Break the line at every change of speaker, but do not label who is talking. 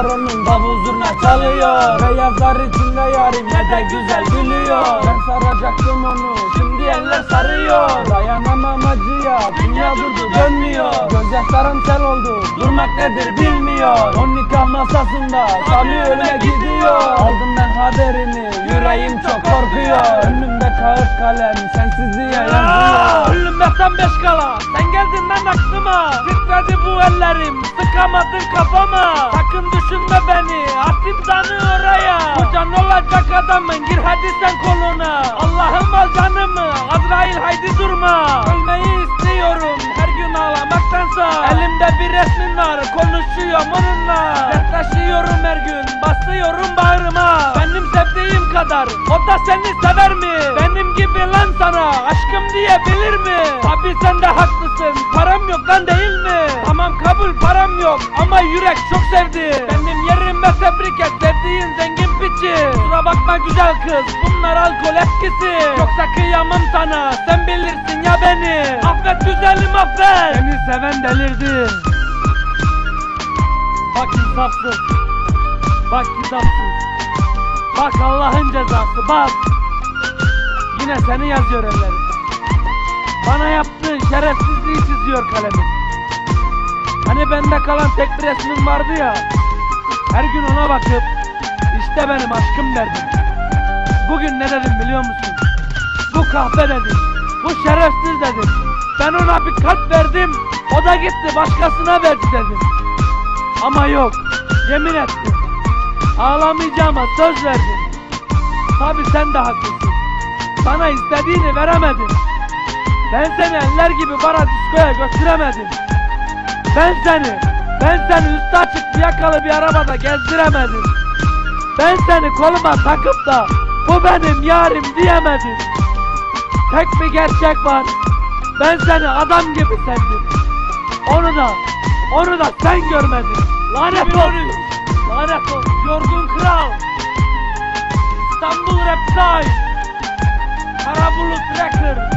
onun davul zurna çalıyor. Beyazlar içinde yarim ne de güzel gülüyor. Ben saracaktım onu şimdi eller sarıyor. Dayanamam acıya dünya durdu dönmüyor. Gözyaşlarım sel oldu durmak nedir bilmiyor. On nikah masasında Sami ölüme gidiyor. Aldım ben haberini yüreğim çok korkuyor. Önümde kağıt kalem sensizliğe yazıyor
Ölümden beş kala. Sen geldin lan aklıma Titredi bu ellerim. Sıkamadın kafama. Sakın düşünme beni. At imzanı oraya. Kocan olacak adamın. Gir hadi sen koluna. Allah'ım al canımı. Azrail haydi durma. Ölmeyi istiyorum. Her gün ağlamaktansa. Elimde bir resmin var. Konuşuyorum onunla. Dertleşiyorum her gün. Basıyorum bağrıma kadar. O da seni sever mi? Benim gibi lan sana. Aşkım diyebilir mi? Tabi sen de haklısın. Param yok lan değil mi? Tamam kabul param yok. Ama yürek çok sevdi. Benim yerime tebrik et. Sevdiğin zengin piçi. Kusura bakma güzel kız. Bunlar alkol etkisi. Yoksa kıyamam sana. Sen bilirsin ya beni. Affet güzelim affet. Seni seven delirdi. Bak insafsız. Bak kitapsız Bak Allah'ın cezası bak. Yine seni yazıyor ellerim. Bana yaptığın şerefsizliği çiziyor kalemin. Hani bende kalan tek bir resmin vardı ya Her gün ona bakıp işte benim aşkım derdim. Bugün ne dedim biliyor musun? Bu kahpe dedim Bu şerefsiz dedim. Ben ona bir kalp verdim O da gitti başkasına verdi dedim. Ama yok yemin ettim Ağlamayacağıma söz verdim. Tabi sen de haklısın. Sana istediğini veremedim. Ben seni eller gibi bara diskoya götüremedim. Ben seni Ben seni üstü açık yakalı bir arabada gezdiremedim. Ben seni koluma takıp da Bu benim yarim diyemedim. Tek bir gerçek var. Ben seni adam gibi sevdim. Onu da Onu da sen görmedin. Lanet olsun Lanet Yorgun kral. İstanbul Rap Time Kara Bulut